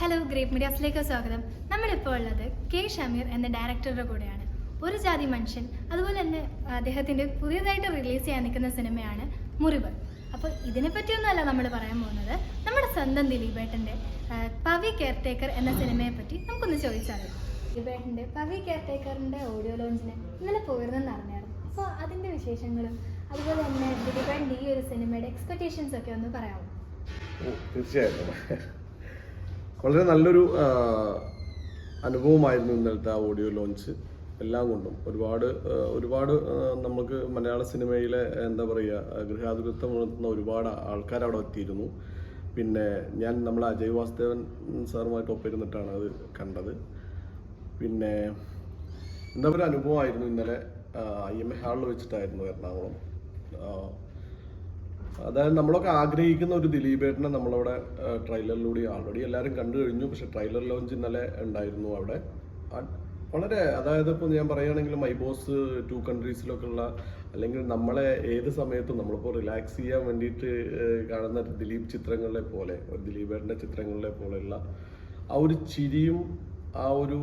Hello great മീഡിയാസിലേക്ക് സ്വാഗതം. നമ്മളിപ്പോൾ ഉള്ളത് കെ ഷമീർ എന്ന ഡയറക്ടറുടെ കൂടെയാണ്. ഒരു ജാതി മനുഷ്യൻ അതുപോലെ തന്നെ അദ്ദേഹത്തിന്റെ പുതിയതായിട്ട് റിലീസ് ചെയ്യാൻ നിൽക്കുന്ന സിനിമയാണ് മുറിവ്. അപ്പോൾ ഇതിനെ ഇതിനെപ്പറ്റിയൊന്നുമല്ല നമ്മൾ പറയാൻ പോകുന്നത്. നമ്മുടെ സ്വന്തം ദിലീപേട്ടന്റെ പവി കെയർടേക്കർ എന്ന സിനിമയെ പറ്റി നമുക്കൊന്ന് ചോദിച്ചാൽ ദിലീപേട്ടന്റെ പവി കെയർടേക്കറിന്റെ ഓഡിയോ ലോഞ്ചിന് ഇന്നലെ പോയിരുന്നെന്ന് അറിഞ്ഞായിരുന്നു. അപ്പോൾ അതിന്റെ വിശേഷങ്ങളും അതുപോലെ തന്നെ ദിലീപേട്ടന്റെ ഈ ഒരു സിനിമയുടെ എക്സ്പെക്റ്റേഷൻസ് ഒക്കെ ഒന്ന് പറയാമോ? തീർച്ചയായിട്ടും. വളരെ നല്ലൊരു അനുഭവമായിരുന്നു ഇന്നലത്തെ ആ ഓഡിയോ ലോഞ്ച് എല്ലാം കൊണ്ടും ഒരുപാട് ഒരുപാട് നമുക്ക് മലയാള സിനിമയിലെ എന്താ പറയുക ഗൃഹാതുരത്വം ഉണർത്തുന്ന ഒരുപാട് ആൾക്കാർ അവിടെ എത്തിയിരുന്നു. പിന്നെ ഞാൻ നമ്മൾ അജയ് വാസുദേവൻ സാറുമായിട്ട് ഒപ്പിരുന്നിട്ടാണ് അത് കണ്ടത്. പിന്നെ എന്താ പറയുക അനുഭവമായിരുന്നു ഇന്നലെ ഐ എം എ ഹാളിൽ വെച്ചിട്ടായിരുന്നു എറണാകുളം. അതായത് നമ്മളൊക്കെ ആഗ്രഹിക്കുന്ന ഒരു ദിലീപേട്ടനെ നമ്മളവിടെ ട്രെയിലറിലൂടെ ആൾറെഡി എല്ലാവരും കണ്ടു കഴിഞ്ഞു. പക്ഷെ ട്രെയിലർ ലോഞ്ച് ഇന്നലെ ഉണ്ടായിരുന്നു അവിടെ. വളരെ അതായത് ഇപ്പോൾ ഞാൻ പറയുകയാണെങ്കിൽ മൈ ബോസ് ടു കൺട്രീസിലൊക്കെ ഉള്ള അല്ലെങ്കിൽ നമ്മളെ ഏത് സമയത്തും നമ്മളിപ്പോൾ റിലാക്സ് ചെയ്യാൻ വേണ്ടിയിട്ട് കാണുന്ന ദിലീപ് ചിത്രങ്ങളെ പോലെ ഒരു ദിലീപേട്ടന്റെ ചിത്രങ്ങളെ പോലെയുള്ള ആ ഒരു ചിരിയും ആ ഒരു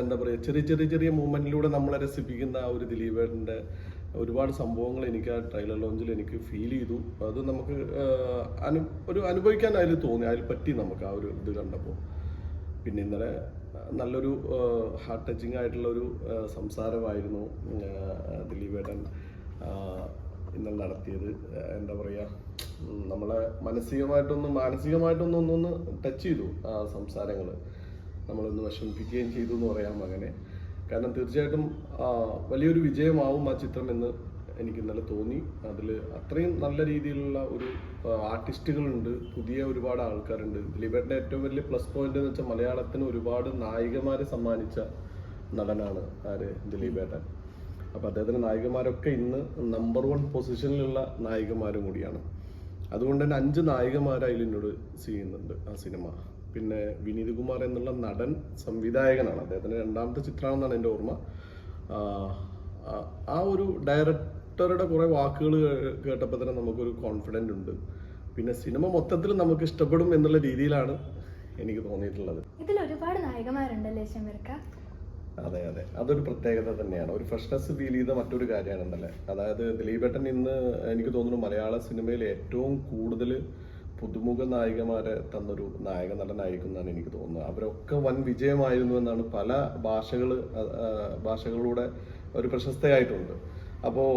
എന്താ പറയുക ചെറിയ ചെറിയ ചെറിയ മൂമെന്റിലൂടെ നമ്മളെ രസിപ്പിക്കുന്ന ആ ഒരു ദിലീപേട്ടന്റെ ഒരുപാട് സംഭവങ്ങൾ എനിക്ക് ആ ട്രെയിലർ ലോഞ്ചിൽ എനിക്ക് ഫീൽ ചെയ്തു. അത് നമുക്ക് അനു ഒരു അനുഭവിക്കാൻ അതിൽ തോന്നി. അതിൽ പറ്റി നമുക്ക് ആ ഒരു ഇത് കണ്ടപ്പോൾ പിന്നെ ഇന്നലെ നല്ലൊരു ഹാർട്ട് ടച്ചിങ് ആയിട്ടുള്ള ഒരു സംസാരമായിരുന്നു ദിലീപ് ഏട്ടൻ ഇന്നലെ നടത്തിയത്. എന്താ പറയുക നമ്മളെ മാനസികമായിട്ടൊന്ന് മാനസികമായിട്ടൊന്ന് ഒന്നൊന്ന് ടച്ച് ചെയ്തു ആ സംസാരങ്ങൾ നമ്മളൊന്ന് വിഷമിപ്പിക്കുകയും ചെയ്തു എന്ന് പറയാം അങ്ങനെ കാരണം തീർച്ചയായിട്ടും വലിയൊരു വിജയമാവും ആ ചിത്രം എന്ന് എനിക്ക് ഇന്നലെ തോന്നി. അതിൽ അത്രയും നല്ല രീതിയിലുള്ള ഒരു ആർട്ടിസ്റ്റുകളുണ്ട് പുതിയ ഒരുപാട് ആൾക്കാരുണ്ട്. ദിലീപേട്ടന്റെ ഏറ്റവും വലിയ പ്ലസ് പോയിന്റ് എന്ന് വെച്ചാൽ മലയാളത്തിന് ഒരുപാട് നായികമാരെ സമ്മാനിച്ച നടനാണ് ആര്? ദിലീപേട്ടൻ. അപ്പോൾ അദ്ദേഹത്തിന്റെ നായികമാരൊക്കെ ഇന്ന് നമ്പർ വൺ പൊസിഷനിലുള്ള നായികമാരും കൂടിയാണ്. അതുകൊണ്ട് തന്നെ അഞ്ച് നായികമാരായി എന്നോട് ചെയ്യുന്നുണ്ട് ആ സിനിമ. പിന്നെ വിനീത് കുമാർ എന്നുള്ള നടൻ സംവിധായകനാണ്. അദ്ദേഹത്തിന്റെ രണ്ടാമത്തെ ചിത്രമാണെന്നാണ് എന്റെ ഓർമ്മ. ആ- ഒരു ഡയറക്ടറുടെ കുറേ വാക്കുകൾ കേട്ടപ്പോൾ തന്നെ നമുക്കൊരു കോൺഫിഡന്റ് ഉണ്ട്. പിന്നെ സിനിമ മൊത്തത്തിൽ നമുക്ക് ഇഷ്ടപ്പെടും എന്നുള്ള രീതിയിലാണ് എനിക്ക് തോന്നിയിട്ടുള്ളത്. ഇതിൽ ഒരുപാട് നായകന്മാരുണ്ടല്ലേ അതെ അതെ. അതൊരു പ്രത്യേകത തന്നെയാണ്. ഒരു ഫ്രഷ്നെസ് ഫീൽ ചെയ്ത മറ്റൊരു കാര്യമാണ് ഇന്നലെ അതായത് ദിലീപേട്ടൻ ഇന്ന് എനിക്ക് തോന്നുന്നു മലയാള സിനിമയിൽ ഏറ്റവും കൂടുതൽ പുതുമുഖ നായികമാരെ തന്നൊരു നായക നടനായിരിക്കും എന്നാണ് എനിക്ക് തോന്നുന്നത്. അവരൊക്കെ വൻ വിജയമായിരുന്നു എന്നാണ് പല ഭാഷകൾ ഭാഷകളിലൂടെ ഒരു പ്രശസ്തയായിട്ടുണ്ട്. അപ്പോൾ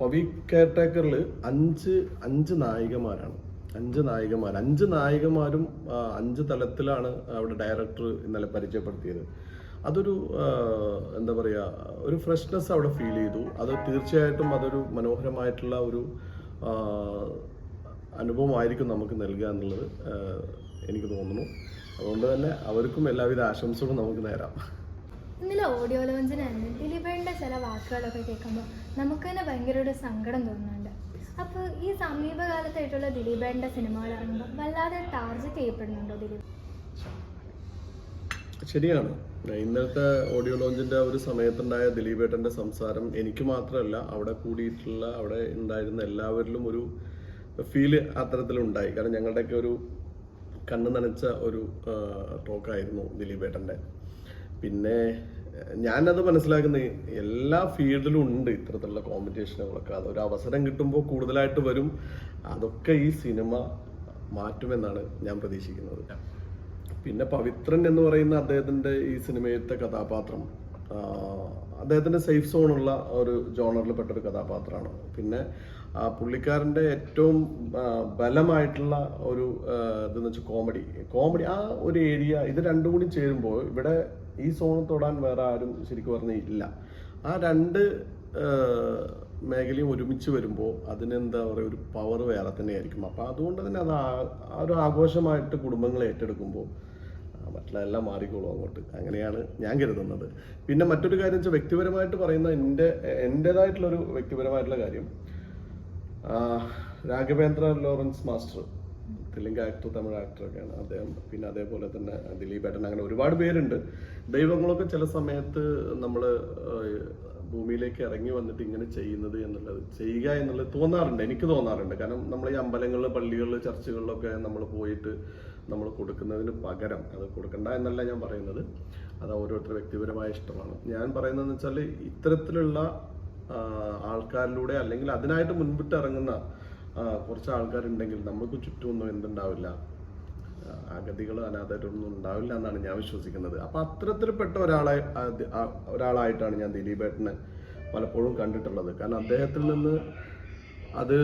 പവി കെയർടേക്കറിൽ അഞ്ച് അഞ്ച് നായികമാരാണ്. അഞ്ച് നായികമാർ അഞ്ച് നായികമാരും അഞ്ച് തലത്തിലാണ് അവിടെ ഡയറക്ടർ ഇന്നലെ പരിചയപ്പെടുത്തിയത്. അതൊരു എന്താ പറയുക ഒരു ഫ്രഷ്നെസ് അവിടെ ഫീൽ ചെയ്തു. അത് തീർച്ചയായിട്ടും അതൊരു മനോഹരമായിട്ടുള്ള ഒരു അനുഭവമായിരിക്കും നമുക്ക് നൽകുക എന്നുള്ളത് എനിക്ക് തോന്നുന്നു. അതുകൊണ്ട് തന്നെ അവർക്കും എല്ലാവിധ ആശംസകളും നമുക്ക് നേരാം. ഇന്നലെ ഓഡിയോ ലോഞ്ചിന് തന്നെ ദിലീപേണ്ട ചില വാക്കുകളൊക്കെ കേൾക്കുമ്പോൾ നമുക്ക് തന്നെ ഭയങ്കര ഒരു സങ്കടം തോന്നുന്നുണ്ട്. അപ്പോൾ ഈ സമീപകാലത്തായിട്ടുള്ള ദിലീപേണ്ട സിനിമകൾ ഇറങ്ങുമ്പോൾ വല്ലാതെ ടാർജ് ചെയ്യപ്പെടുന്നുണ്ടോ ദിലീപ്? ശരിയാണ്. ഇന്നത്തെ ഓഡിയോ ലോഞ്ചിന്റെ ഒരു സമയത്തുണ്ടായ ദിലീപേട്ടന്റെ സംസാരം എനിക്ക് മാത്രമല്ല അവിടെ കൂടിയിട്ടുള്ള അവിടെ ഉണ്ടായിരുന്ന എല്ലാവരിലും ഒരു ഫീൽ അത്തരത്തിലുണ്ടായി. കാരണം ഞങ്ങളുടെയൊക്കെ ഒരു കണ്ണ് നനച്ച ഒരു ടോക്കായിരുന്നു ദിലീപേട്ടന്റെ പിന്നെ ഞാനത് മനസ്സിലാക്കുന്ന എല്ലാ ഫീൽഡിലും ഉണ്ട് ഇത്തരത്തിലുള്ള കോമ്പറ്റീഷനുകളൊക്കെ അത് ഒരു അവസരം കിട്ടുമ്പോൾ കൂടുതലായിട്ട് വരും. അതൊക്കെ ഈ സിനിമ മാറ്റുമെന്നാണ് ഞാൻ പ്രതീക്ഷിക്കുന്നത്. പിന്നെ പവിത്രൻ എന്ന് പറയുന്ന അദ്ദേഹത്തിന്റെ ഈ സിനിമയിലത്തെ കഥാപാത്രം അദ്ദേഹത്തിന്റെ സേഫ് സോണുള്ള ഒരു ജോണറിൽപ്പെട്ട ഒരു കഥാപാത്രമാണ്. പിന്നെ ആ പുള്ളിക്കാരന്റെ ഏറ്റവും ബലമായിട്ടുള്ള ഒരു ഇതെന്ന് വെച്ചാൽ കോമഡി കോമഡി ആ ഒരു ഏരിയ ഇത് രണ്ടും കൂടി ചേരുമ്പോൾ ഇവിടെ ഈ സോൺ തൊടാൻ വേറെ ആരും ശരിക്കും പറഞ്ഞാൽ ഇല്ല. ആ രണ്ട് മേഖലയും ഒരുമിച്ച് വരുമ്പോൾ അതിനെന്താ പറയുക ഒരു പവർ വേറെ തന്നെയായിരിക്കും. അപ്പോൾ അതുകൊണ്ട് തന്നെ അത് ആ- ഒരു ആഘോഷമായിട്ട് കുടുംബങ്ങൾ ഏറ്റെടുക്കുമ്പോൾ മറ്റുള്ള എല്ലാം മാറിക്കോളും അങ്ങോട്ട്. അങ്ങനെയാണ് ഞാൻ കരുതുന്നത്. പിന്നെ മറ്റൊരു കാര്യം വെച്ചാൽ വ്യക്തിപരമായിട്ട് പറയുന്ന എന്റെ എന്റെതായിട്ടുള്ളൊരു വ്യക്തിപരമായിട്ടുള്ള കാര്യം Raghavendra Lawrence master Telugu actor Tamil ആക്ടറൊക്കെയാണ് അദ്ദേഹം പിന്നെ അതേപോലെ തന്നെ ദിലീപ് ഏട്ടൻ അങ്ങനെ ഒരുപാട് പേരുണ്ട്. ദൈവങ്ങളൊക്കെ ചില സമയത്ത് നമ്മൾ ഭൂമിയിലേക്ക് ഇറങ്ങി വന്നിട്ട് ഇങ്ങനെ ചെയ്യുന്നത് എന്നുള്ളത് ചെയ്യുക എന്നുള്ളത് തോന്നാറുണ്ട്. എനിക്ക് തോന്നാറുണ്ട്. കാരണം നമ്മൾ ഈ അമ്പലങ്ങളിൽ പള്ളികളിൽ ചർച്ചുകളിലൊക്കെ നമ്മൾ പോയിട്ട് നമ്മൾ കൊടുക്കുന്നതിന് പകരം അത് കൊടുക്കണ്ട എന്നല്ല ഞാൻ പറയുന്നത്. അത് ഓരോരുത്തരുടെ വ്യക്തിപരമായ ഇഷ്ടമാണ്. ഞാൻ പറയുന്നതെന്ന് വെച്ചാൽ ഇത്തരത്തിലുള്ള ആൾക്കാരിലൂടെ അല്ലെങ്കിൽ അതിനായിട്ട് മുൻപിട്ട് ഇറങ്ങുന്ന കുറച്ച് ആൾക്കാരുണ്ടെങ്കിൽ നമുക്ക് ചുറ്റുമൊന്നും എന്തുണ്ടാവില്ല. അഗതികൾ അനാഥരൊന്നും ഉണ്ടാവില്ല എന്നാണ് ഞാൻ വിശ്വസിക്കുന്നത്. അപ്പൊ അത്തരത്തിൽപ്പെട്ട ഒരാളെ ഒരാളായിട്ടാണ് ഞാൻ ദിലീപേട്ടനെ പലപ്പോഴും കണ്ടിട്ടുള്ളത്. കാരണം അദ്ദേഹത്തിൽ നിന്ന് അത്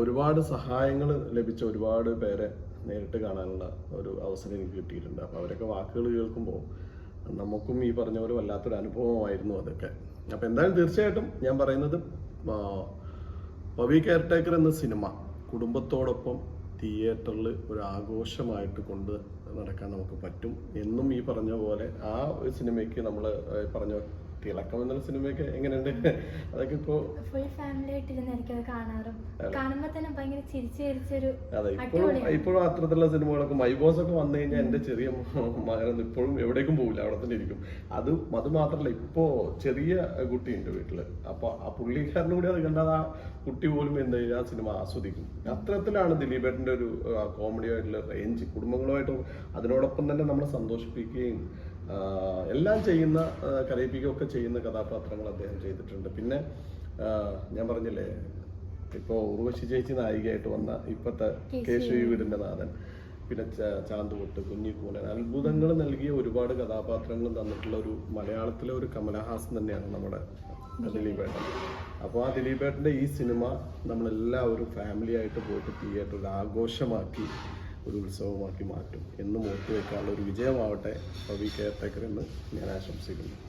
ഒരുപാട് സഹായങ്ങൾ ലഭിച്ച ഒരുപാട് പേരെ നേരിട്ട് കാണാനുള്ള ഒരു അവസരം എനിക്ക് കിട്ടിയിട്ടുണ്ട്. അപ്പോൾ അവരൊക്കെ വാക്കുകൾ കേൾക്കുമ്പോൾ നമുക്കും ഈ പറഞ്ഞ പോലെ വല്ലാത്തൊരു അനുഭവമായിരുന്നു അതൊക്കെ. അപ്പോൾ എന്തായാലും തീർച്ചയായിട്ടും ഞാൻ പറയുന്നത് പവി കെയർടേക്കർ എന്ന സിനിമ കുടുംബത്തോടൊപ്പം തിയേറ്ററിൽ ഒരു ആഘോഷമായിട്ട് കൊണ്ട് നടക്കാൻ നമുക്ക് പറ്റും. എന്നും ഈ പറഞ്ഞ പോലെ ആ ഒരു സിനിമയ്ക്ക് നമ്മൾ പറഞ്ഞ തിളക്കം എന്നുള്ള സിനിമയൊക്കെ എങ്ങനെയുണ്ട്? അതൊക്കെ ഇപ്പോ ഫുൾ ഫാമിലി ആയിട്ടിരുന്ന് അത് കാണാറും. കാണുമ്പോ തന്നെ ഭയങ്കര ചിരിച്ചു ചിരിച്ചൊരു അതെ ഇപ്പോഴും ഇപ്പോഴും അത്തരത്തിലുള്ള സിനിമകളൊക്കെ മൈബോസ് ഒക്കെ വന്നു കഴിഞ്ഞാൽ എന്റെ ചെറിയ മകനൊന്നും ഇപ്പോഴും എവിടേക്കും പോകില്ല അവിടെ തന്നെ ഇരിക്കും. അത് അത് മാത്രല്ല ഇപ്പോ ചെറിയ കുട്ടിയുണ്ട് വീട്ടിൽ. അപ്പൊ ആ പുള്ളിക്കാരനും കൂടി അത് കണ്ടാൽ ആ കുട്ടി പോലും എന്താ ആ സിനിമ ആസ്വദിക്കും. അത്തരത്തിലാണ് ദിലീപേട്ടന്റെ ഒരു കോമഡി ആയിട്ടുള്ള റേഞ്ച് കുടുംബങ്ങളുമായിട്ട് അതിനോടൊപ്പം തന്നെ നമ്മളെ സന്തോഷിപ്പിക്കുകയും എല്ലാം ചെയ്യുന്ന കരയിപ്പിക്കുകയൊക്കെ ഒക്കെ ചെയ്യുന്ന കഥാപാത്രങ്ങൾ അദ്ദേഹം ചെയ്തിട്ടുണ്ട്. പിന്നെ ഞാൻ പറഞ്ഞില്ലേ ഇപ്പോൾ ഉർവശി ചേച്ചി നായികയായിട്ട് വന്ന ഇപ്പോഴത്തെ കേശവി വീടിന്റെ നാഥൻ പിന്നെ ചാന്തുകൊട്ട് കുഞ്ഞിക്കൂനൻ അത്ഭുതങ്ങൾ നൽകിയ ഒരുപാട് കഥാപാത്രങ്ങൾ തന്നിട്ടുള്ള ഒരു മലയാളത്തിലെ ഒരു കമലഹാസൻ തന്നെയാണ് നമ്മുടെ ദിലീപേട്ടൻ. അപ്പോൾ ആ ദിലീപേട്ടന്റെ ഈ സിനിമ നമ്മളെല്ലാവരും ഫാമിലി ആയിട്ട് പോയിട്ട് തിയേറ്ററിൽ ആഘോഷമാക്കി ഒരു ഉത്സവമാക്കി മാറ്റും. എന്നും ഓർത്തു വെക്കാനുള്ള ഒരു വിജയമാവട്ടെ. പവി കെയർ ടേക്കർ എന്ന് ഞാൻ ആശംസിക്കുന്നു.